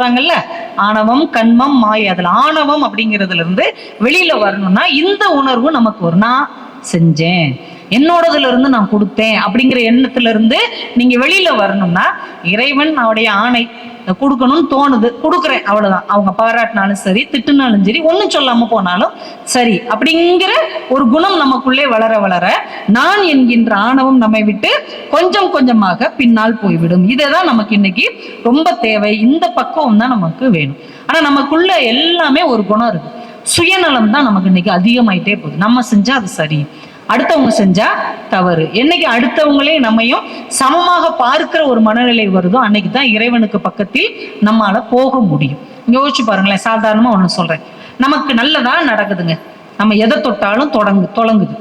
சொல்றாங்கல்ல? ஆணவம் கண்மம் மாயை. அதுல ஆணவம் அப்படிங்கிறதுல இருந்து வெளியில வரணும்னா இந்த உணர்வு நமக்கு ஒரு நான் செஞ்சேன். என்னோடதுல இருந்து நான் கொடுத்தேன் அப்படிங்கிற எண்ணத்துல இருந்து நீங்க வெளியில வரணும்னா இறைவன் அவருடைய ஆணை கொடுக்கணும்னு தோணுது. கொடுக்குறேன். அவ்வளவுதான். அவங்க பாராட்டினாலும் சரி திட்டுனாலும் சரி ஒன்றும் சொல்லாம போனாலும் சரி. அப்படிங்கிற ஒரு குணம் நமக்குள்ளே வளர வளர நான் என்கின்ற ஆணவம் நம்மை விட்டு கொஞ்சம் கொஞ்சமாக பின்னால் போய்விடும். இதைதான் நமக்கு இன்னைக்கு ரொம்ப தேவை. இந்த பக்குவம் தான் நமக்கு வேணும். ஆனா நமக்குள்ள எல்லாமே ஒரு குணம் இருக்கு. சுயநலம் தான் நமக்கு இன்னைக்கு அதிகமாயிட்டே போகுது. நம்ம செஞ்சா அது சரி. அடுத்தவங்க செஞ்சா தவறு. என்னைக்கு அடுத்தவங்களே நம்மையும் சமமாக பார்க்கிற ஒரு மனநிலை வருதோ அன்னைக்கு தான் இறைவனுக்கு பக்கத்தில் நம்மால போக முடியும். யோசிச்சு பாருங்களேன் சாதாரணமா ஒண்ணு சொல்றேன். நமக்கு நல்லதா நடக்குதுங்க. நம்ம எதை தொட்டாலும் தொடங்கு தொடங்குது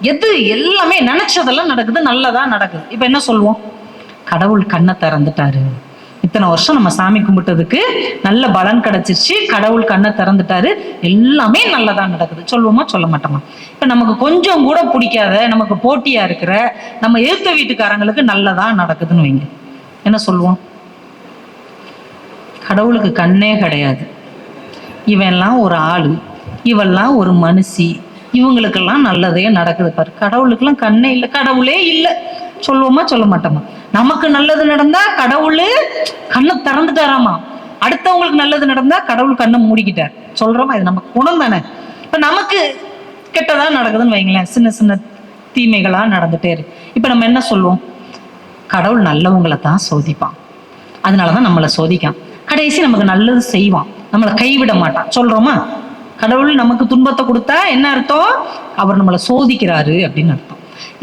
எது எல்லாமே நினைச்சதெல்லாம் நடக்குது நல்லதா நடக்குது. இப்ப என்ன சொல்லுவோம்? கடவுள் கண்ணை திறந்துட்டாரு. இத்தனை வருஷம் நம்ம சாமி கும்பிட்டதுக்கு நல்ல பலன் கிடைச்சிருச்சு. கடவுள் கண்ணை திறந்துட்டாரு. எல்லாமே நல்லதா நடக்குது. சொல்லுவோமா? சொல்ல மாட்டோமா? இப்ப நமக்கு கொஞ்சம் கூட பிடிக்காத நமக்கு போட்டியா இருக்கிற நம்ம எதிர்த்த வீட்டுக்காரங்களுக்கு நல்லதா நடக்குதுன்னு வைங்க. என்ன சொல்லுவோம்? கடவுளுக்கு கண்ணே கிடையாது. இவெல்லாம் ஒரு ஆளு. இவெல்லாம் ஒரு மனுஷி. இவங்களுக்கெல்லாம் நல்லதே நடக்குது பாரு. கடவுளுக்கெல்லாம் கண்ணே இல்லை. கடவுளே இல்லை. சொல்லுவோமா? சொல்ல மாட்டோமா? நமக்கு நல்லது நடந்தா கடவுள் கண்ணை திறந்துட்டாராமா? அடுத்தவங்களுக்கு நல்லது நடந்தா கடவுள் கண்ணை மூடிக்கிட்டார். சொல்றோமா? இது நமக்கு குணம் தானே? இப்ப நமக்கு கெட்டதா நடக்குதுன்னு வைங்களேன். சின்ன சின்ன தீமைகளா நடந்துட்டே இருக்கு. இப்ப நம்ம என்ன சொல்லுவோம்? கடவுள் நல்லவங்களை தான் சோதிப்பான். அதனாலதான் நம்மளை சோதிக்கான். கடைசி நமக்கு நல்லது செய்வான். நம்மளை கைவிட மாட்டான். சொல்றோமா? கடவுள் நமக்கு துன்பத்தை கொடுத்தா என்ன அர்த்தம்? அவர் நம்மளை சோதிக்கிறாரு அப்படின்னு அர்த்தம்.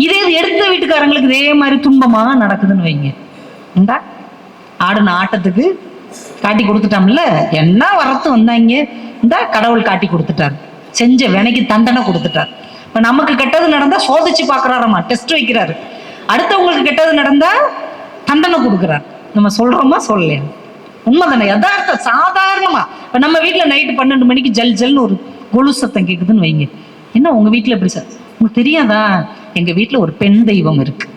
இதே இது எடுத்த வீட்டுக்காரங்களுக்கு இதே மாதிரி துன்பமா நடக்குதுன்னு வைங்க. இந்தா ஆடுன ஆட்டத்துக்கு காட்டி கொடுத்துட்டோம்ல? என்ன வரத்து வந்தாங்க? இந்தா கடவுள் காட்டி கொடுத்துட்டார். செஞ்ச வினைக்கு தண்டனை கொடுத்துட்டார். இப்ப நமக்கு கெட்டது நடந்தா சோதிச்சு பாக்குறாராமா டெஸ்ட் வைக்கிறாரு. அடுத்தவங்களுக்கு கெட்டது நடந்தா தண்டனை கொடுக்குறார். நம்ம சொல்றோமா? சொல்லலையா? உண்மைதானே? யதார்த்தம் சாதாரணமா. இப்ப நம்ம வீட்டில் நைட்டு பன்னெண்டு மணிக்கு ஜல் ஜல்னு ஒரு கொலு சத்தம் கேக்குதுன்னு வைங்க. என்ன உங்க வீட்டில் எப்படி சார்? உங்களுக்கு தெரியாதா? எங்க வீட்டில் ஒரு பெண் தெய்வம் இருக்கு.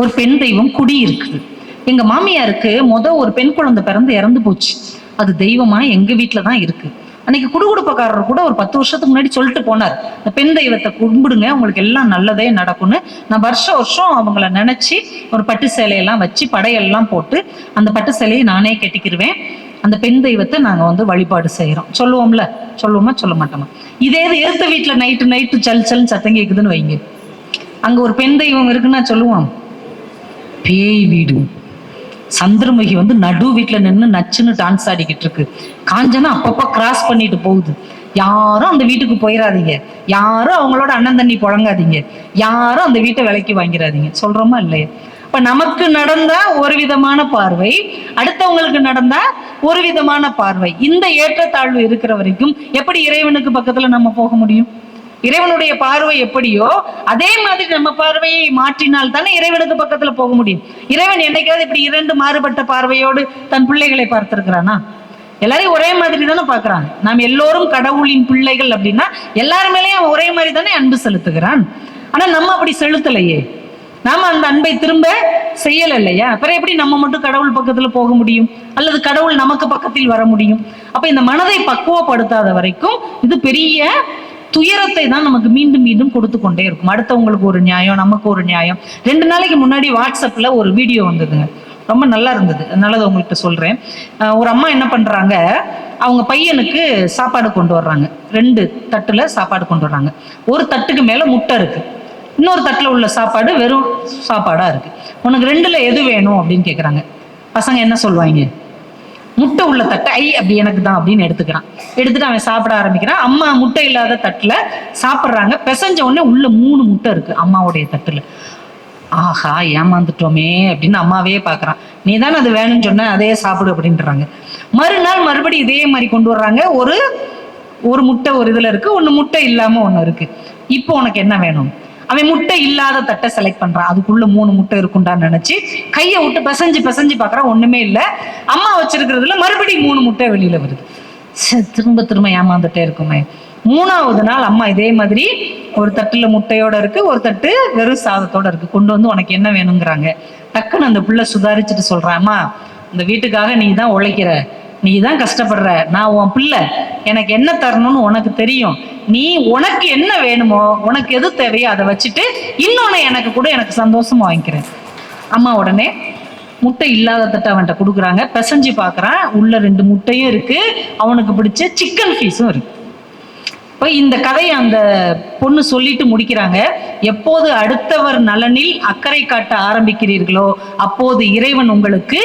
ஒரு பெண் தெய்வம் குடி இருக்குது எங்க மாமியாருக்கு முத ஒரு பெண் குழந்தை பிறந்து இறந்து போச்சு. அது தெய்வமா எங்க வீட்டில தான் இருக்கு. அன்னைக்கு குடுகுடுப்பக்காரர் கூட ஒரு பத்து வருஷத்துக்கு முன்னாடி சொல்லிட்டு போனார். இந்த பெண் தெய்வத்தை கும்பிடுங்க உங்களுக்கு எல்லாம் நல்லதே நடக்கும்னு. நான் வருஷ வருஷம் அவங்கள நினைச்சு ஒரு பட்டு சேலையெல்லாம் வச்சு படையெல்லாம் போட்டு அந்த பட்டு சேலையை நானே கட்டிக்கிருவேன். அந்த பெண் தெய்வத்தை நாங்க வந்து வழிபாடு செய்யறோம் சொல்லுவோம்ல? சொல்லுவோமா? சொல்ல மாட்டோமா? இதே இது எடுத்த வீட்டுல நைட்டு நைட்டு சல் சல் சத்தம் கேக்குதுன்னு வைங்க. அங்க ஒரு பெண் தெய்வம் இருக்குன்னா சொல்லுவான் பேய் வீடு. சந்திரமுகி வந்து நடு வீட்டுல நின்று நச்சுன்னு டான்ஸ் ஆடிக்கிட்டு இருக்கு. காஞ்சனா அப்பப்போ கிராஸ் பண்ணிட்டு போகுது. யாரும் அந்த வீட்டுக்கு போயிடாதீங்க யாரும் அவங்களோட அண்ணன் தண்ணி புழங்காதீங்க. யாரும் அந்த வீட்டை விலைக்கு வாங்கிடாதீங்க சொல்றோமா இல்லையா? இப்ப நமக்கு நடந்தா ஒரு விதமான பார்வை அடுத்தவங்களுக்கு நடந்தா ஒரு விதமான பார்வை. இந்த ஏற்றத்தாழ்வு இருக்கிற வரைக்கும் எப்படி இறைவனுக்கு பக்கத்துல நம்ம போக முடியும்? இறைவனுடைய பார்வை எப்படியோ அதே மாதிரி நம்ம பார்வையை மாற்றினால் தானே இறைவனுக்கு பக்கத்துல போக முடியும். இறைவன் என்னைக்காவது இப்படி இரண்டு மாறுபட்ட பார்வையோடு தன் பிள்ளைகளை பார்த்திருக்கிறானா? எல்லாரையும் ஒரே மாதிரி தானே பாக்குறான் நாம் எல்லோரும் கடவுளின் பிள்ளைகள் அப்படின்னா எல்லாரு மேலேயும் ஒரே மாதிரி தானே அன்பு செலுத்துகிறான். ஆனா நம்ம அப்படி செலுத்தலையே. நாம அந்த அன்பை திரும்ப செய்யல இல்லையா அப்புறம் எப்படி நம்ம மட்டும் கடவுள் பக்கத்துல போக முடியும்? அல்லது கடவுள் நமக்கு பக்கத்தில் வர முடியும்? அப்ப இந்த மனதை பக்குவப்படுத்தாத வரைக்கும் இது பெரிய துயரத்தை தான் நமக்கு மீண்டும் மீண்டும் கொடுத்து கொண்டே இருக்கும். அடுத்தவங்களுக்கு ஒரு நியாயம் நமக்கு ஒரு நியாயம். ரெண்டு நாளைக்கு முன்னாடி வாட்ஸ்அப்ல ஒரு வீடியோ வந்ததுங்க. ரொம்ப நல்லா இருந்தது. அதனால அதை உங்கள்கிட்ட சொல்றேன். ஒரு அம்மா என்ன பண்றாங்க அவங்க பையனுக்கு சாப்பாடு கொண்டு வர்றாங்க. ரெண்டு தட்டுல சாப்பாடு கொண்டு வர்றாங்க. ஒரு தட்டுக்கு மேல முட்டை இருக்கு. இன்னொரு தட்டுல உள்ள சாப்பாடு வெறும் சாப்பாடா இருக்கு. உனக்கு ரெண்டுல எது வேணும் அப்படின்னு கேக்குறாங்க. பசங்க என்ன சொல்லுவாங்க முட்டை உள்ள தட்டை ஐ அப்படி எனக்கு தான் அப்படின்னு எடுத்துக்கிறான். எடுத்துட்டு அவன் சாப்பிட ஆரம்பிக்கிறான். அம்மா முட்டை இல்லாத தட்டுல சாப்பிட்றாங்க. பிசைஞ்ச உடனே உள்ள மூணு முட்டை இருக்கு அம்மாவுடைய தட்டுல. ஆஹா ஏமாந்துட்டோமே அப்படின்னு அம்மாவே பாக்குறான். நீ தானே அது வேணும்னு சொன்ன அதே சாப்பிடு அப்படின்றாங்க. மறுநாள் மறுபடியும் இதே மாதிரி கொண்டு வர்றாங்க. ஒரு ஒரு முட்டை ஒரு இதுல இருக்கு ஒன்னு முட்டை இல்லாம ஒன்னு இருக்கு. இப்போ உனக்கு என்ன வேணும்? அவன் முட்டை இல்லாத தட்டை செலக்ட் பண்றான். அதுக்குள்ள மூணு முட்டை இருக்குண்டான்னு நினைச்சு கையை விட்டு பிசைஞ்சு பிசைஞ்சு பாக்குறான் ஒண்ணுமே இல்லை. அம்மா வச்சிருக்கிறதுல மறுபடியும் மூணு முட்டை வெளியில வருது. திரும்ப திரும்ப ஏமாந்துட்டே இருக்குமே. மூணாவது நாள் அம்மா இதே மாதிரி ஒரு தட்டுல முட்டையோட இருக்கு ஒரு தட்டு வெறும் சாதத்தோட இருக்கு. கொண்டு வந்து உனக்கு என்ன வேணுங்கிறாங்க. டக்குன்னு அந்த புள்ள சுதாரிச்சுட்டு சொல்றான் அம்மா இந்த வீட்டுக்காக நீ தான் உழைக்கிற. நீ தான் கஷ்டப்படுற. நான் உன் பிள்ளை. எனக்கு என்ன தரணும்னு உனக்கு தெரியும். நீ உனக்கு என்ன வேணுமோ உனக்கு எது தேவையோ அதை வச்சுட்டு இன்னொன்று எனக்கு கூட எனக்கு சந்தோஷமா வாங்கிக்கிறேன். அம்மா உடனே முட்டை இல்லாத தட்டை அவன்கிட்ட கொடுக்குறாங்க. பிசைஞ்சு பார்க்குறான். உள்ள ரெண்டு முட்டையும் இருக்கு. அவனுக்கு பிடிச்ச சிக்கன் பீஸும் இருக்கு. இப்போ இந்த கதையை அந்த பொண்ணு சொல்லிட்டு முடிக்கிறாங்க. எப்போது அடுத்தவர் நலனில் அக்கறை காட்ட ஆரம்பிக்கிறீர்களோ அப்போது இறைவன் உங்களுக்கு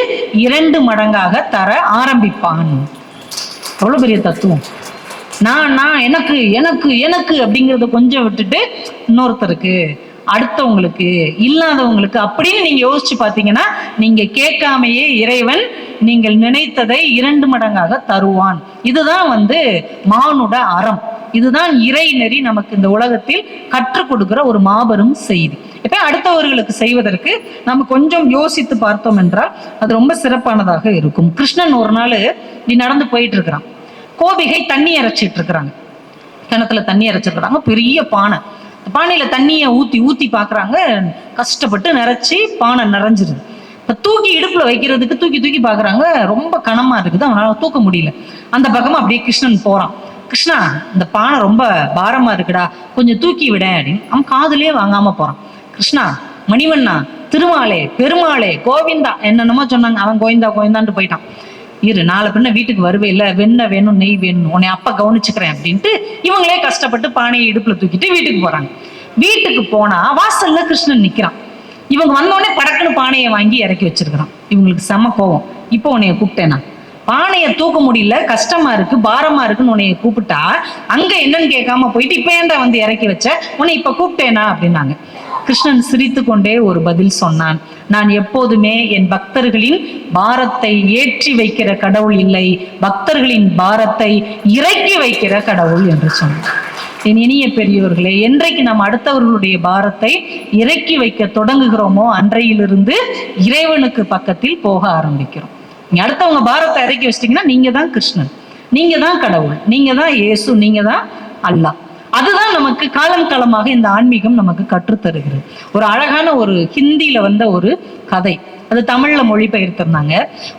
இரண்டு மடங்காக தர ஆரம்பிப்பான். எவ்வளோ பெரிய தத்துவம். நான் நான் எனக்கு எனக்கு எனக்கு அப்படிங்கிறத கொஞ்சம் விட்டுட்டு இன்னொருத்தருக்கு அடுத்தவங்களுக்கு இல்லாதவங்களுக்கு அப்படின்னு நீங்க யோசிச்சு பார்த்தீங்கன்னா நீங்க கேட்காமையே இறைவன் நீங்கள் நினைத்ததை இரண்டு மடங்காக தருவான். இதுதான் வந்து மானுட அறம். இதுதான் இறைநெறி நமக்கு இந்த உலகத்தில் கற்றுக் கொடுக்கிற ஒரு மாபெரும் செய்தி. இப்ப அடுத்தவர்களுக்கு செய்வதற்கு நம்ம கொஞ்சம் யோசித்து பார்த்தோம் என்றால் அது ரொம்ப சிறப்பானதாக இருக்கும். கிருஷ்ணன் ஒரு நாள் நீ நடந்து போயிட்டு இருக்கிறான் கோபிகை தண்ணி இறைச்சிட்டு இருக்கிறாங்க கிணத்துல தண்ணி இறைச்சிருக்கிறாங்க பெரிய பானை. பானையில தண்ணியை ஊத்தி ஊத்தி பாக்குறாங்க. கஷ்டப்பட்டு நிறைச்சி பானை நிறைஞ்சிருது. இப்ப தூக்கி இடுப்புல வைக்கிறதுக்கு தூக்கி தூக்கி பாக்குறாங்க. ரொம்ப கனமா இருக்குது. அவனால தூக்க முடியல. அந்த பக்கமா அப்படியே கிருஷ்ணன் போறான். கிருஷ்ணா இந்த பானை ரொம்ப பாரமா இருக்குடா கொஞ்சம் தூக்கி விட அப்படின்னு அவன் காதுலயே வாங்காம போறான். கிருஷ்ணா மணிவண்ணா திருமாலே பெருமாளே கோவிந்தா என்னென்னமோ சொன்னாங்க. அவன் கோவிந்தா கோவிந்தான்ட்டு போயிட்டான். இரு நாலு பின்ன வீட்டுக்கு வருவே இல்ல வெண்ணெய் வேணும் நெய் வேணும் உன்னை அப்பா கவனிச்சுக்கிறேன் அப்படின்ட்டு இவங்களே கஷ்டப்பட்டு பானையை இடுப்புல தூக்கிட்டு வீட்டுக்கு போறாங்க. வீட்டுக்கு போனா வாசல்ல கிருஷ்ணன் நிக்கிறான். இவங்க வந்தோடனே படக்குன்னு பானையை வாங்கி இறக்கி வச்சிருக்கிறான். இவங்களுக்கு செம கோவம். இப்போ உன்னைய கூப்பிட்டேனா பானையை தூக்க முடியல கஷ்டமா இருக்கு பாரமா இருக்குன்னு உன்னைய கூப்பிட்டா அங்க என்னன்னு கேட்காம போயிட்டு இப்ப ஏன்டா வந்து இறக்கி வச்ச? உன்னை இப்ப கூப்பிட்டேனா? அப்படின்னாங்க. கிருஷ்ணன் சிரித்து கொண்டே ஒரு பதில் சொன்னான். நான் எப்போதுமே என் பக்தர்களின் பாரத்தை ஏற்றி வைக்கிற கடவுள் இல்லை பக்தர்களின் பாரத்தை இறக்கி வைக்கிற கடவுள் என்று சொன்னான். என் இனிய பெரியவர்களே என்றைக்கு நாம் அடுத்தவர்களுடைய பாரத்தை இறக்கி வைக்க தொடங்குகிறோமோ அன்றையிலிருந்து இறைவனுக்கு பக்கத்தில் போக ஆரம்பிக்கிறோம். நீங்க அடுத்தவங்க பாரத்தை இறக்கி வச்சிட்டீங்கன்னா நீங்க தான் கிருஷ்ணன். நீங்க தான் கடவுள். நீங்க தான் இயேசு. நீங்க தான் அல்லாஹ். அதுதான் நமக்கு காலம் காலமாக இந்த ஆன்மீகம் நமக்கு கற்றுத்தருகிறது. ஒரு அழகான ஒரு ஹிந்தியில வந்த ஒரு கதை. அது தமிழ்ல மொழிபெயர்த்திருந்தாங்க.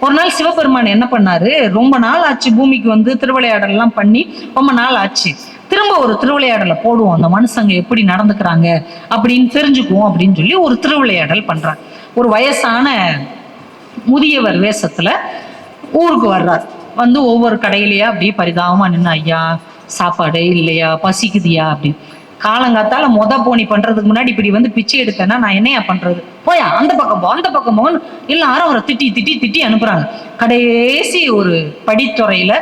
ஒரு நாள் சிவபெருமான் என்ன பண்ணாரு? ரொம்ப நாள் ஆச்சு பூமிக்கு வந்து திருவிளையாடல் எல்லாம் பண்ணி ரொம்ப நாள் ஆச்சு. திரும்ப ஒரு திருவிளையாடலை போடுவோம். அந்த மனுஷங்க எப்படி நடந்துக்கிறாங்க அப்படின்னு தெரிஞ்சுக்குவோம் அப்படின்னு சொல்லி ஒரு திருவிளையாடல் பண்றாங்க. ஒரு வயசான முதியவர் வேஷத்துல ஊருக்கு வர்றார். வந்து ஒவ்வொரு கடையிலயா அப்படியே பரிதாபமா நின்று ஐயா சாப்பாடு இல்லையா? பசிக்குதியா? அப்படின்னு காலங்காத்தால மொத போனி பண்றதுக்கு முன்னாடி இப்படி வந்து பிச்சை எடுத்தேன்னா நான் என்னையா பண்றது? போயா அந்த பக்கம் போ அந்த பக்கம் போன்னு எல்லாரும் அவரை திட்டி திட்டி திட்டி அனுப்புறாங்க. கடைசி ஒரு படித்துறையில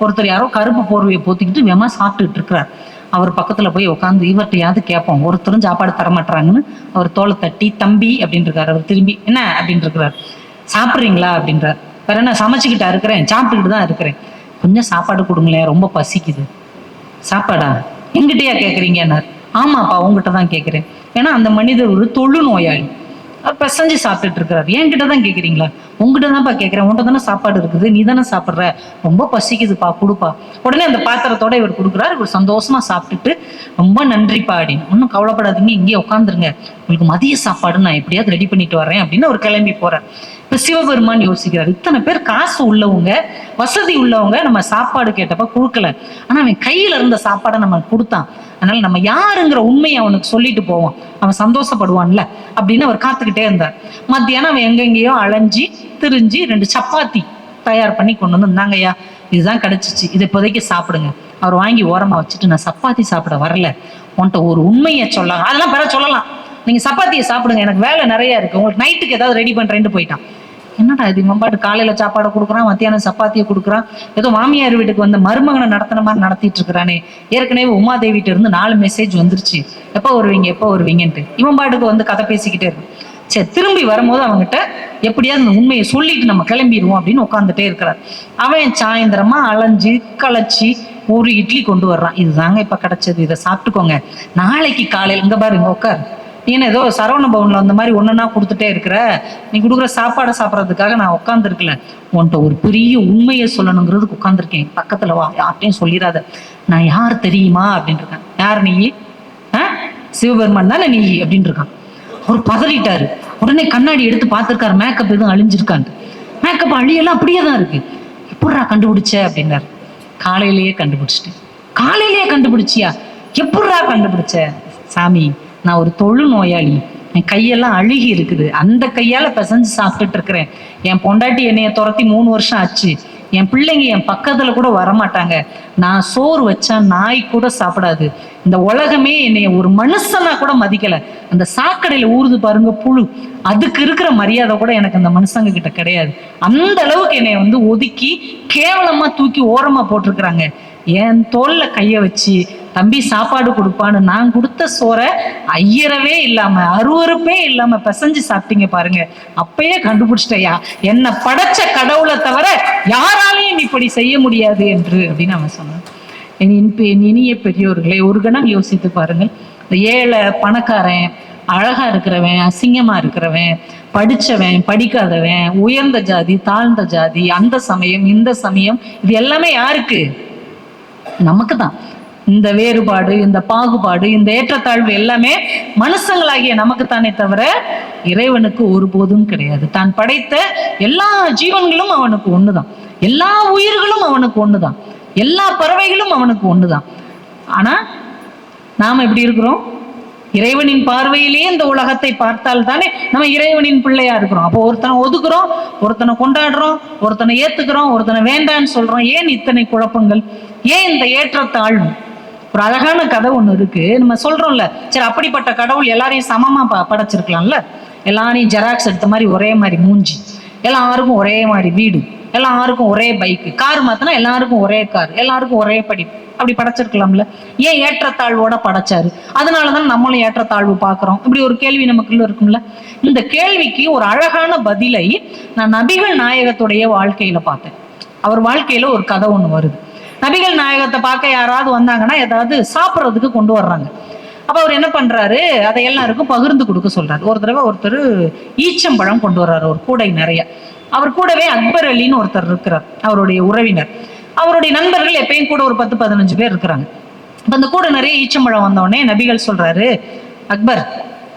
ஒருத்தர் யாரோ கருப்பு போர்வையை போத்திக்கிட்டு வேமா சாப்பிட்டுட்டு இருக்கிறார். அவர் பக்கத்துல போய் உட்காந்து இவர்கிட்டயாவது கேட்போம். ஒருத்தரும் சாப்பாடு தர மாட்டாங்கன்னு அவர் தோலை தட்டி தம்பி அப்படின்னு இருக்காரு அவர் திரும்பி என்ன? அப்படின்னு இருக்கிறார் சாப்பிட்றீங்களா அப்படின்றார் வேற என்ன சமைச்சுக்கிட்டா இருக்கிறேன் சாப்பிட்டுக்கிட்டு தான் இருக்கிறேன் கொஞ்சம் சாப்பாடு கொடுங்களேன் ரொம்ப பசிக்குது. சாப்பாடா? எங்கிட்டயா கேட்குறீங்கன்னார் ஆமாப்பா உங்ககிட்ட தான் கேட்குறேன் ஏன்னா அந்த மனிதர் ஒரு தொழு நோயாளி. அவர் பிசைஞ்சு சாப்பிட்டுட்டு இருக்கிறார். என்கிட்ட தான் கேட்குறீங்களா உங்ககிட்ட தான்ப்பா கேட்குறேன் உன்கிட்ட தானே சாப்பாடு இருக்குது. நீ தானே சாப்பிட்ற. ரொம்ப பசிக்குதுப்பா கொடுப்பா. உடனே அந்த பாத்திரத்தோட இவர் கொடுக்குறாரு. இவர் சந்தோஷமா சாப்பிட்டுட்டு ரொம்ப நன்றிப்பா அப்படின்னு. ஒன்றும் கவலைப்படாதீங்க. இங்கேயே உட்காந்துருங்க உங்களுக்கு மதிய சாப்பாடு நான் எப்படியாவது ரெடி பண்ணிட்டு வரேன் அப்படின்னு அவர் கிளம்பி போறார். இப்ப சிவபெருமான் யோசிக்கிறார். இத்தனை பேர் காசு உள்ளவங்க வசதி உள்ளவங்க நம்ம சாப்பாடு கேட்டப்ப கொடுக்கல. ஆனா அவன் கையில இருந்த சாப்பாடை நம்ம கொடுத்தான். அதனால நம்ம யாருங்கிற உண்மையை அவனுக்கு சொல்லிட்டு போவோம் அவன் சந்தோஷப்படுவான்ல அப்படின்னு அவர் காத்துக்கிட்டே இருந்தார். மத்தியானம் அவன் எங்கெங்கேயோ அலைஞ்சி திரிஞ்சு ரெண்டு சப்பாத்தி தயார் பண்ணி கொண்டு வந்து இருந்தாங்கய்யா. இதுதான் கிடைச்சிச்சு. இதை இப்போதைக்கு சாப்பிடுங்க. அவர் வாங்கி ஓரமா வச்சுட்டு நான் சப்பாத்தி சாப்பிட வரல. உன்கிட்ட ஒரு உண்மையை சொல்லலாம். அதெல்லாம் பிற சொல்லலாம். நீங்க சப்பாத்தியை சாப்பிடுங்க. எனக்கு வேலை நிறைய இருக்கு. உங்களுக்கு நைட்டுக்கு ஏதாவது ரெடி பண்றேன்ட்டு போயிட்டான். என்னடா இது? மம்பாட்டு காலையில சாப்பாடை கொடுக்குறான் மத்தியானம் சப்பாத்தியை கொடுக்குறான். ஏதோ மாமியார் வீட்டுக்கு வந்த மருமகனை நடத்தின மாதிரி நடத்திட்டு இருக்கிறானே. ஏற்கனவே உமாதேவிட்ட இருந்து நாலு மெசேஜ் வந்துருச்சு. எப்போ வருவீங்க எப்போ வருவீங்கன்ட்டு. இவன் பாட்டுக்கு வந்து கதை பேசிக்கிட்டே இருக்கு சரி திரும்பி வரும்போது அவங்ககிட்ட எப்படியாவது அந்த உண்மையை சொல்லிட்டு நம்ம கிளம்பிடுவோம் அப்படின்னு உட்காந்துட்டே இருக்கிறார். அவன் சாயந்தரமா அலைஞ்சு களைச்சி ஒரு இட்லி கொண்டு வர்றான். இதுதாங்க இப்ப கிடைச்சது. இதை சாப்பிட்டுக்கோங்க. நாளைக்கு காலையில் இங்க பாருங்க உட்காரு. ஏன்னா ஏதோ சரவண பவன்ல அந்த மாதிரி ஒன்றுனா கொடுத்துட்டே இருக்கிற நீ கொடுக்குற சாப்பாடை சாப்பிட்றதுக்காக நான் உட்காந்துருக்கல உன்கிட்ட ஒரு பெரிய உண்மையை சொல்லணுங்கிறதுக்கு உட்காந்துருக்கேன் பக்கத்தில் வா யார்ட்டையும் சொல்லிடாத. நான் யார் தெரியுமா அப்படின்னு இருக்கேன். யார் நீ? ஆ? சிவபெருமான் தானே நீ? அப்படின்னு இருக்கான். அவர் பதறிட்டாரு. உடனே கண்ணாடி எடுத்து பார்த்துருக்காரு. மேக்கப் எதுவும் அழிஞ்சிருக்கான்னு மேக்கப் அழியெல்லாம் அப்படியே தான் இருக்கு. எப்படா கண்டுபிடிச்ச அப்படின்னாரு. காலையிலேயே கண்டுபிடிச்சிட்டேன். காலையிலேயே கண்டுபிடிச்சியா? எப்படா கண்டுபிடிச்ச? சாமி நான் ஒரு தொழு நோயாளி. என் கையெல்லாம் அழுகி இருக்குது. அந்த கையால பிசைஞ்சு சாப்பிட்டுட்டு இருக்கிறேன். என் பொண்டாட்டி என்னைய துரத்தி மூணு வருஷம் ஆச்சு. என் பிள்ளைங்க என் பக்கத்துல கூட வரமாட்டாங்க. நான் சோறு வச்சா நாய் கூட சாப்பிடாது. இந்த உலகமே என்னைய ஒரு மனுஷனா கூட மதிக்கல. அந்த சாக்கடையில ஊறுது பாருங்க புழு. அதுக்கு இருக்கிற மரியாதை கூட எனக்கு அந்த மனுஷங்க கிட்ட கிடையாது. அந்த அளவுக்கு என்னைய வந்து ஒதுக்கி கேவலமா தூக்கி ஓரமா போட்டிருக்கிறாங்க. என் தோல்ல கையை வச்சு தம்பி சாப்பாடு கொடுப்பான்னு நான் கொடுத்த சோறை ஐயரவே இல்லாம அருவறுப்பே இல்லாம பிசைஞ்சு சாப்பிட்டீங்க பாருங்க. அப்பயே கண்டுபிடிச்சிட்டயா? என்னை படைச்ச கடவுளை தவிர யாராலையும் இப்படி செய்ய முடியாது என்று அப்படின்னு அவன் சொன்னான். என் இன்ப- என் இனிய பெரியோர்களே ஒரு கணம் யோசித்து பாருங்கள். இந்த ஏழை பணக்காரன் அழகா இருக்கிறவன் அசிங்கமா இருக்கிறவன் படிச்சவன் படிக்காதவன் உயர்ந்த ஜாதி தாழ்ந்த ஜாதி அந்த சமயம் இந்த சமயம் இது எல்லாமே யாருக்கு? நமக்கு தான் இந்த வேறுபாடு இந்த பாகுபாடு இந்த ஏற்றத்தாழ்வு எல்லாமே மனுஷங்களாகிய நமக்குத்தானே தவிர இறைவனுக்கு ஒருபோதும் கிடையாது. தான் படைத்த எல்லா ஜீவன்களும் அவனுக்கு ஒண்ணுதான். எல்லா உயிர்களும் அவனுக்கு ஒண்ணுதான். எல்லா பறவைகளும் அவனுக்கு ஒண்ணுதான். ஆனா நாம எப்படி இருக்கிறோம்? இறைவனின் பார்வையிலேயே இந்த உலகத்தை பார்த்தால் தானே நம்ம இறைவனின் பிள்ளையா இருக்கிறோம். அப்போ ஒருத்தனை ஒதுக்குறோம் ஒருத்தனை கொண்டாடுறோம் ஒருத்தனை ஏத்துக்கிறோம் ஒருத்தனை வேண்டான்னு சொல்றோம். ஏன் இத்தனை குழப்பங்கள்? ஏன் இந்த ஏற்றத்தாழ்வு? ஒரு அழகான கதை ஒண்ணு இருக்கு. நம்ம சொல்றோம்ல சரி அப்படிப்பட்ட கடவுள் எல்லாரையும் சமமா ப படைச்சிருக்கலாம்ல? எல்லாரையும் ஜெராக்ஸ் எடுத்த மாதிரி ஒரே மாதிரி மூஞ்சி. எல்லாருக்கும் ஒரே மாதிரி வீடு. எல்லாருக்கும் ஒரே பைக்கு கார் மாத்தினா எல்லாருக்கும் ஒரே கார் எல்லாருக்கும் ஒரே படிப்பு. அப்படி படைச்சிருக்கலாம்ல? ஏன் ஏற்றத்தாழ்வோட படைச்சாரு? அதனாலதான் நம்மளும் ஏற்றத்தாழ்வு பார்க்குறோம். இப்படி ஒரு கேள்வி நமக்குள்ள இருக்கும்ல? இந்த கேள்விக்கு ஒரு அழகான பதிலை நான் நபிகள் நாயகத்துடைய வாழ்க்கையில பார்த்தேன். அவர் வாழ்க்கையில ஒரு கதை ஒண்ணு வருது. நபிகள் நாயகத்தை பார்க்க யாராவது வந்தாங்கன்னா ஏதாவது சாப்பிட்றதுக்கு கொண்டு வர்றாங்க. அப்போ அவர் என்ன பண்ணுறாரு அதை எல்லாருக்கும் பகிர்ந்து கொடுக்க சொல்கிறாரு ஒரு தடவை ஒருத்தர் ஈச்சம்பழம் கொண்டு வர்றாரு. ஒரு கூடை நிறைய. அவர் கூடவே அக்பர் அலின்னு ஒருத்தர் இருக்கிறார் அவருடைய உறவினர். அவருடைய நண்பர்கள் எப்பயும் கூட ஒரு பத்து பதினஞ்சு பேர் இருக்கிறாங்க. இப்போ அந்த கூட நிறைய ஈச்சம்பழம் வந்தோடனே நபிகள் சொல்றாரு அக்பர்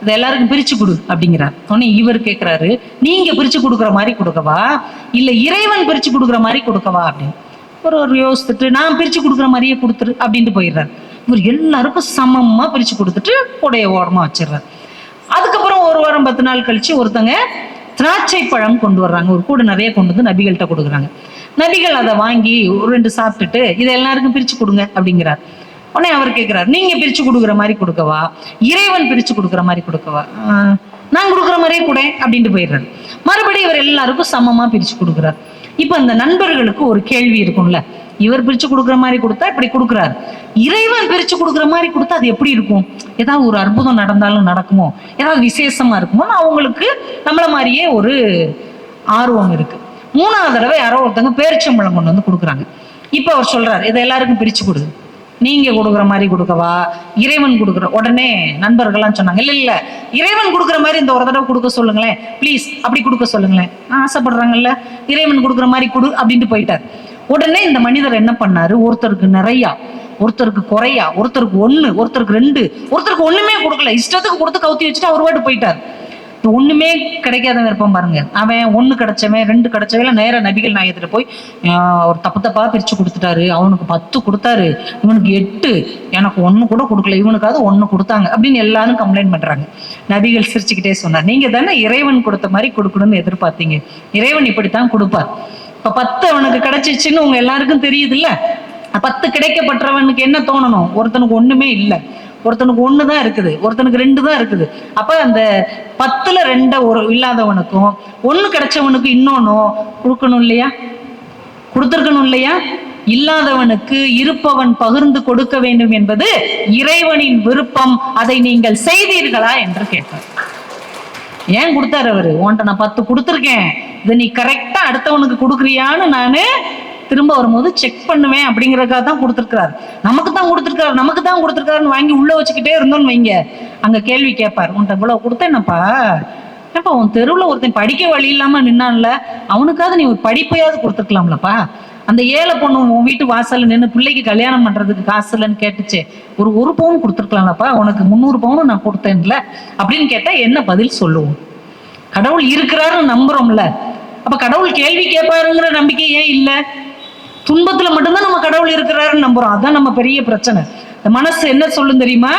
இதை எல்லாருக்கும் பிரிச்சு கொடு அப்படிங்கிறார். உடனே இவர் கேட்கிறாரு நீங்க பிரிச்சு கொடுக்குற மாதிரி கொடுக்கவா? இல்ல இறைவன் பிரிச்சு கொடுக்குற மாதிரி கொடுக்கவா? அப்படின்னு. ஒரு ஒரு யோசித்துட்டு நான் பிரிச்சு கொடுக்குற மாதிரியே கொடுத்துரு அப்படின்ட்டு போயிடுறாரு. இவர் எல்லாருக்கும் சமமா பிரிச்சு கொடுத்துட்டு கூடைய ஓரமா வச்சிடுறாரு. அதுக்கப்புறம் ஒரு வாரம் பத்து நாள் கழிச்சு ஒருத்தங்க திராட்சை பழம் கொண்டு வர்றாங்க. ஒரு கூட நிறைய கொண்டு வந்து நபிகள்கிட்ட கொடுக்குறாங்க. நபிகள் அதை வாங்கி ஒரு ரெண்டு சாப்பிட்டுட்டு இதை எல்லாருக்கும் பிரிச்சு கொடுங்க அப்படிங்கிறார். உடனே அவர் கேட்கிறார் நீங்க பிரிச்சு கொடுக்குற மாதிரி கொடுக்கவா? இறைவன் பிரிச்சு கொடுக்குற மாதிரி கொடுக்கவா? நான் கொடுக்குற மாதிரியே கூட அப்படின்ட்டு போயிடுறாரு. மறுபடியும் இவர் எல்லாருக்கும் சமமா பிரிச்சு கொடுக்குறார். இப்ப அந்த நண்பர்களுக்கு ஒரு கேள்வி இருக்கும்ல. இவர் பிரிச்சு கொடுக்குற மாதிரி கொடுத்தா இப்படி கொடுக்குறாரு. இறைவன் பிரிச்சு கொடுக்குற மாதிரி கொடுத்தா அது எப்படி இருக்கும்? ஏதாவது ஒரு அற்புதம் நடந்தாலும் நடக்குமோ? ஏதாவது விசேஷமா இருக்குமோ? அவங்களுக்கு நம்மள மாதிரியே ஒரு ஆர்வம் இருக்கு. மூணாவது தடவை யாரோ ஒருத்தவங்க பேரிச்சம்பழம் கொண்டு வந்து கொடுக்குறாங்க. இப்போ அவர் சொல்றாரு இதை எல்லாருக்கும் பிரிச்சு கொடு. நீங்க கொடுக்குற மாதிரி கொடுக்கவா? இறைவன் கொடுக்குற உடனே நண்பர்கள்லாம் சொன்னாங்க இல்ல இல்ல. இறைவன் கொடுக்குற மாதிரி இந்த ஒரு தடவை கொடுக்க சொல்லுங்களேன். ப்ளீஸ் அப்படி கொடுக்க சொல்லுங்களேன். ஆ, ஆசைப்படுறாங்கல்ல. இறைவன் கொடுக்குற மாதிரி கொடு அப்படின்ட்டு போயிட்டார். உடனே இந்த மனிதர் என்ன பண்ணாரு? ஒருத்தருக்கு நிறையா ஒருத்தருக்கு குறையா ஒருத்தருக்கு ஒன்று ஒருத்தருக்கு ரெண்டு ஒருத்தருக்கு ஒண்ணுமே கொடுக்கல. இஷ்டத்துக்கு கொடுத்து கவுத்தி வச்சுட்டு அவர் பாட்டு போயிட்டார். இந்த ஒண்ணுமே கிடைக்காதவன் இருப்பான் பாருங்க. அவன் ஒன்று கிடைச்சவன் ரெண்டு கிடைச்சவன் நேராக நபிகள் நாயகத்துல போய் அவர் தப்பு தப்பா பிரிச்சு கொடுத்துட்டாரு. அவனுக்கு பத்து கொடுத்தாரு. இவனுக்கு எட்டு. எனக்கு ஒன்று கூட கொடுக்கல. இவனுக்காவது ஒன்று கொடுத்தாங்க. அப்படின்னு எல்லாரும் கம்ப்ளைண்ட் பண்றாங்க. நபிகள் சிரிச்சுக்கிட்டே சொன்னார். நீங்க தானே இறைவன் கொடுத்த மாதிரி கொடுக்கணும்னு எதிர்பார்த்தீங்க. இறைவன் இப்படித்தான் கொடுப்பார். இப்போ பத்து அவனுக்கு கிடைச்சிச்சுன்னு உங்க எல்லாருக்கும் தெரியுதுல்ல? பத்து கிடைக்கப்பட்டவனுக்கு என்ன தோணணும்? ஒருத்தனுக்கு ஒண்ணுமே இல்லை. ஒருத்தனுக்கு ஒன்று தான் இருக்குது. ஒருத்தனுக்கு ரெண்டு தான் இருக்குது. அப்போ அந்த பத்தில் ரெண்டை ஒரு இல்லாதவனுக்கும் ஒன்று கிடைச்சவனுக்கு இன்னொன்று கொடுக்கணும் இல்லையா? கொடுத்துருக்கணும் இல்லையா? இல்லாதவனுக்கு இருப்பவன் பகிர்ந்து கொடுக்க வேண்டும் என்பது இறைவனின் விருப்பம். அதை நீங்கள் செய்தீர்களா என்று கேட்டார். ஏன் கொடுத்தாரு அவரு? உன்ட்ட நான் பத்து கொடுத்துருக்கேன். இதை நீ கரெக்டா அடுத்தவனுக்கு கொடுக்குறியான்னு நானு திரும்ப வரும்போது செக் பண்ணுவேன் அப்படிங்கிறதுக்காக தான் கொடுத்துருக்காரு நமக்கு தான் கொடுத்துருக்காரு நமக்கு தான் கொடுத்துருக்காருன்னு வாங்கி உள்ள வச்சுக்கிட்டே இருந்தோன்னு வைங்க. அங்க கேள்வி கேட்பார் உன்கிட்ட இவ்வளவு கொடுத்தேனப்பா. ஏப்பா உன் தெருவில் ஒருத்தன் படிக்க வழி இல்லாம நின்னான்ல. அவனுக்காவது நீ ஒரு படிப்பையாவது கொடுத்துருக்கலாம்லப்பா. அந்த ஏழை பொண்ணு உன் வீட்டு வாசல்ல நின்று பிள்ளைக்கு கல்யாணம் பண்றதுக்கு காசு இல்லைன்னு கேட்டுச்சு. ஒரு ஒரு பவுன் கொடுத்துருக்கலாம்லப்பா. உனக்கு முந்நூறு பவுனும் நான் கொடுத்தேன்ல. அப்படின்னு கேட்டா என்ன பதில் சொல்லுவோம்? கடவுள் இருக்கிறாருன்னு நம்புறோம்ல. அப்ப கடவுள் கேள்வி கேட்பாருங்கிற நம்பிக்கை ஏன் இல்லை? துன்பத்துல மட்டும்தான் நம்ம கடவுள் இருக்கிறாருன்னு நம்புறோம். அதான் நம்ம பெரிய பிரச்சனை. இந்த மனசு என்ன சொல்லும் தெரியுமா?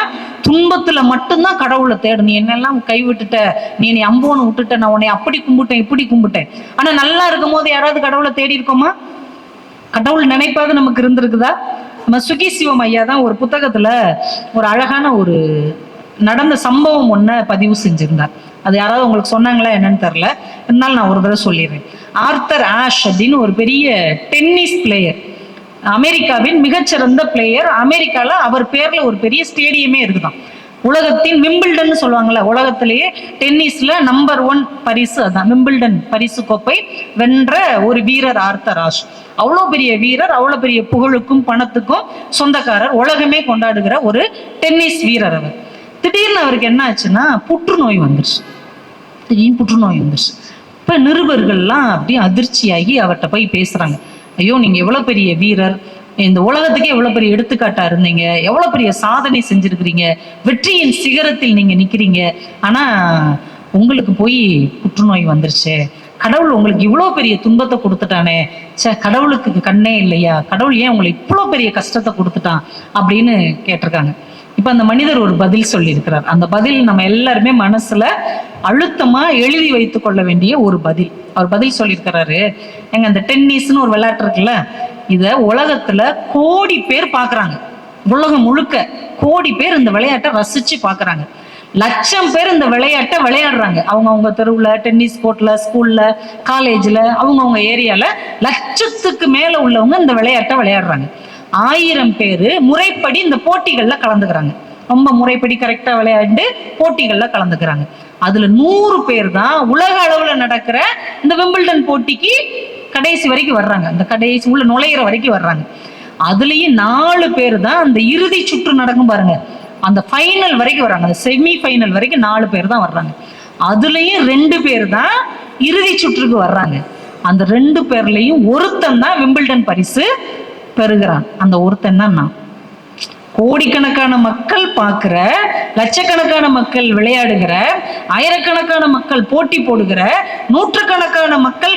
துன்பத்துல மட்டும்தான் கடவுளை தேடும் நீ என்னெல்லாம் கைவிட்டுட்ட? நீ என்னை அம்போன்னு விட்டுட்ட. நான் உன்னை அப்படி கும்பிட்டேன் இப்படி கும்பிட்டேன். ஆனா நல்லா இருக்கும் போது யாராவது கடவுளை தேடி இருக்கோமா? கடவுள் நினைப்பாது நமக்கு இருந்திருக்குதா? நம்ம சுகி சிவம் ஐயா தான் ஒரு புத்தகத்துல ஒரு அழகான ஒரு நடந்த சம்பவம் ஒன்றை பதிவு செஞ்சிருந்தார். அது யாராவது உங்களுக்கு சொன்னாங்களா என்னன்னு தெரில இருந்தாலும் நான் ஒரு தடவை சொல்லிடுறேன். ஆர்த்தர் ஆஷ் அப்படின்னு ஒரு பெரிய டென்னிஸ் பிளேயர் அமெரிக்காவின் மிகச்சிறந்த பிளேயர் அமெரிக்கால அவர் பேரில் ஒரு பெரிய ஸ்டேடியமே இருக்குதான் உலகத்தின் விம்பிள்டன் சொல்லுவாங்கல்ல உலகத்திலேயே டென்னிஸ்ல நம்பர் ஒன் பரிசு அதான். விம்பிள்டன் பரிசு கோப்பை வென்ற ஒரு வீரர் ஆர்த்தர் ஆஷ். அவ்வளோ பெரிய வீரர் அவ்வளோ பெரிய புகழுக்கும் பணத்துக்கும் சொந்தக்காரர் உலகமே கொண்டாடுகிற ஒரு டென்னிஸ் வீரர் அவர். திடீர்னு அவருக்கு என்ன ஆச்சுன்னா புற்றுநோய் வந்துருச்சு. திடீர்னு புற்றுநோய் வந்துருச்சு. இப்போ நிருபர்கள்லாம் அப்படியே அதிர்ச்சியாகி அவர்கிட்ட போய் பேசுகிறாங்க ஐயோ நீங்கள் எவ்வளோ பெரிய வீரர் இந்த உலகத்துக்கே எவ்வளோ பெரிய எடுத்துக்காட்டாக இருந்தீங்க எவ்வளோ பெரிய சாதனை செஞ்சுருக்கிறீங்க வெற்றியின் சிகரத்தில் நீங்கள் நிற்கிறீங்க ஆனால் உங்களுக்கு போய் புற்றுநோய் வந்துருச்சு. கடவுள் உங்களுக்கு இவ்வளோ பெரிய துன்பத்தை கொடுத்துட்டானே. ச்சே கடவுளுக்கு கண்ணே இல்லையா? கடவுள் ஏன் உங்களுக்கு இவ்வளோ பெரிய கஷ்டத்தை கொடுத்துட்டான்? அப்படின்னு கேட்டிருக்காங்க. இப்ப அந்த மனிதர் ஒரு பதில் சொல்லியிருக்கிறார். அந்த பதில் நம்ம எல்லாருமே மனசுல அழுத்தமா எழுதி வைத்து கொள்ள வேண்டிய ஒரு பதில். அவர் பதில் சொல்லியிருக்கிறாரு. எங்க அந்த டென்னிஸ்னு ஒரு விளையாட்டு இருக்குல்ல இத உலகத்துல கோடி பேர் பாக்குறாங்க. உலகம் முழுக்க கோடி பேர் இந்த விளையாட்டை ரசிச்சு பாக்குறாங்க. லட்சம் பேர் இந்த விளையாட்டை விளையாடுறாங்க. அவங்க அவங்க தெருவுல டென்னிஸ் கோர்ட்ல ஸ்கூல்ல காலேஜ்ல அவங்க அவங்க ஏரியால லட்சத்துக்கு மேல உள்ளவங்க இந்த விளையாட்டை விளையாடுறாங்க. ஆயிரம் பேர் முறைப்படி இந்த போட்டிகள்ல கலந்துக்கிறாங்க. ரொம்ப முறைப்படி கரெக்டா விளையாண்டு போட்டிகள்ல கலந்துக்கிறாங்க. அதுல நூறு பேர் தான் உலக அளவுல நடக்கிற இந்த விம்பிள்டன் போட்டிக்கு கடைசி வரைக்கும் வர்றாங்க. அந்த கடைசி உள்ள நுழையிற வரைக்கும் வர்றாங்க. அதுலயும் நாலு பேர் தான் அந்த இறுதி சுற்று நடக்கும் பாருங்க. அந்த ஃபைனல் வரைக்கும் வர்றாங்க. அந்த செமி ஃபைனல் வரைக்கும் நாலு பேர் தான் வர்றாங்க. அதுலயும் ரெண்டு பேர் தான் இறுதி சுற்றுக்கு வர்றாங்க. அந்த ரெண்டு பேர்லயும் ஒருத்தன் தான் விம்பிள்டன் பரிசு பெறுகிறான். அந்த ஒருத்தன் தான் நான். கோடிக்கணக்கான மக்கள் பார்க்கிற லட்சக்கணக்கான மக்கள் விளையாடுகிற ஆயிரக்கணக்கான மக்கள் போட்டி போடுகிற நூற்றுக்கணக்கான மக்கள்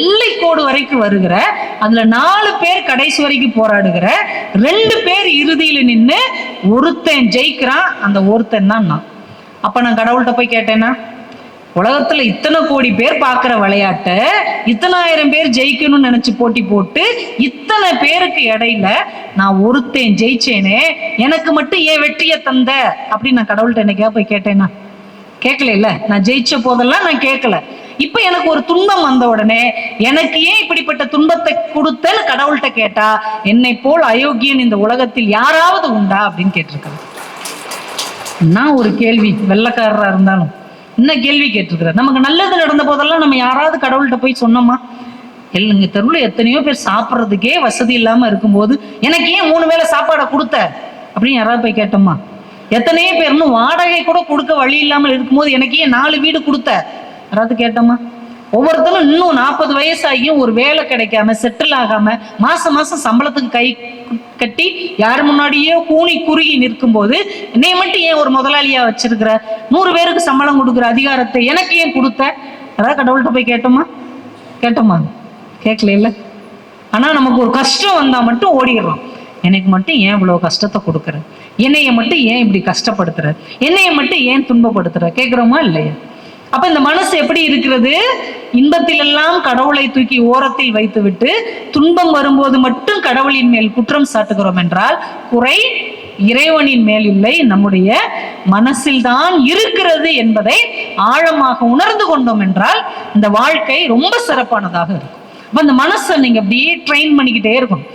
எல்லை கோடு வரைக்கும் வருகிற அதுல நாலு பேர் கடைசி வரைக்கும் போராடுகிற ரெண்டு பேர் இறுதியில நின்று ஒருத்தன் ஜெயிக்கிறான். அந்த ஒருத்தன் தான் நான். அப்ப நான் கடவுள்கிட்ட போய் கேட்டேன்னா உலகத்துல இத்தனை கோடி பேர் பார்க்குற விளையாட்டை இத்தனாயிரம் பேர் ஜெயிக்கணும்னு நினைச்சு போட்டி போட்டு இத்தனை பேருக்கு இடையில நான் ஒருத்தன் ஜெயிச்சேனே எனக்கு மட்டும் ஏன் வெற்றியை தந்த அப்படின்னு நான் கடவுள்கிட்ட என்னைக்கா போய் கேட்டேன்னா கேட்கல இல்ல நான் ஜெயிச்ச போதெல்லாம் நான் கேட்கல. இப்ப எனக்கு ஒரு துன்பம் வந்த உடனே எனக்கு ஏன் இப்படிப்பட்ட துன்பத்தை கொடுத்தன்னு கடவுள்கிட்ட கேட்டா என்னை போல் அயோக்கியன் இந்த உலகத்தில் யாராவது உண்டா அப்படின்னு கேட்டிருக்காங்க நான் ஒரு கேள்வி வெள்ளக்காரரா இருந்தாலும். இன்னும் கேள்வி கேட்டிருக்கிறார் நமக்கு நல்லது நடந்த போதெல்லாம் நம்ம யாராவது கடவுள்கிட்ட போய் சொன்னோமா? எல்லுங்க தெருவில் எத்தனையோ பேர் சாப்பிட்றதுக்கே வசதி இல்லாமல் இருக்கும்போது எனக்கு ஏன் மூணு வேளை சாப்பாடை கொடுத்த? அப்படின்னு யாராவது போய் கேட்டோமா? எத்தனையோ பேர் இன்னும் வாடகை கூட கொடுக்க வழி இல்லாமல் இருக்கும்போது எனக்கு ஏன் நாலு வீடு கொடுத்த? யாராவது கேட்டோமா? ஒவ்வொருத்தரும் இன்னும் நாற்பது வயசாகியும் ஒரு வேலை கிடைக்காம செட்டில் ஆகாம மாசம் மாசம் சம்பளத்துக்கு கை கட்டி யார் முன்னாடியோ கூனி குறுகி நிற்கும்போது என்னை மட்டும் ஏன் ஒரு முதலாளியா வச்சிருக்கிற? நூறு பேருக்கு சம்பளம் கொடுக்குற அதிகாரத்தை எனக்கு ஏன் கொடுத்த? அதாவது கடவுள்கிட்ட போய் கேட்டோமா? கேட்டோமா? கேட்கல இல்ல ஆனா நமக்கு ஒரு கஷ்டம் வந்தா மட்டும் ஓடிடுறோம். எனக்கு மட்டும் ஏன் இவ்வளவு கஷ்டத்தை கொடுக்குற? என்னைய மட்டும் ஏன் இப்படி கஷ்டப்படுத்துற? என்னைய மட்டும் ஏன் துன்பப்படுத்துற? கேட்குறோமா இல்லையா? அப்ப இந்த மனசு எப்படி இருக்கிறது? இன்பத்திலெல்லாம் கடவுளை தூக்கி ஓரத்தில் வைத்துவிட்டு துன்பம் வரும்போது மட்டும் கடவுளின் மேல் குற்றம் சாட்டுகிறோம் என்றால் குறை இறைவனின் மேல் இல்லை. நம்முடைய மனசில் தான் இருக்கிறது என்பதை ஆழமாக உணர்ந்து கொண்டோம் என்றால் இந்த வாழ்க்கை ரொம்ப சிறப்பானதாக இருக்கும். அப்ப இந்த மனசை நீங்க அப்படியே ட்ரெயின் பண்ணிக்கிட்டே இருக்கணும்.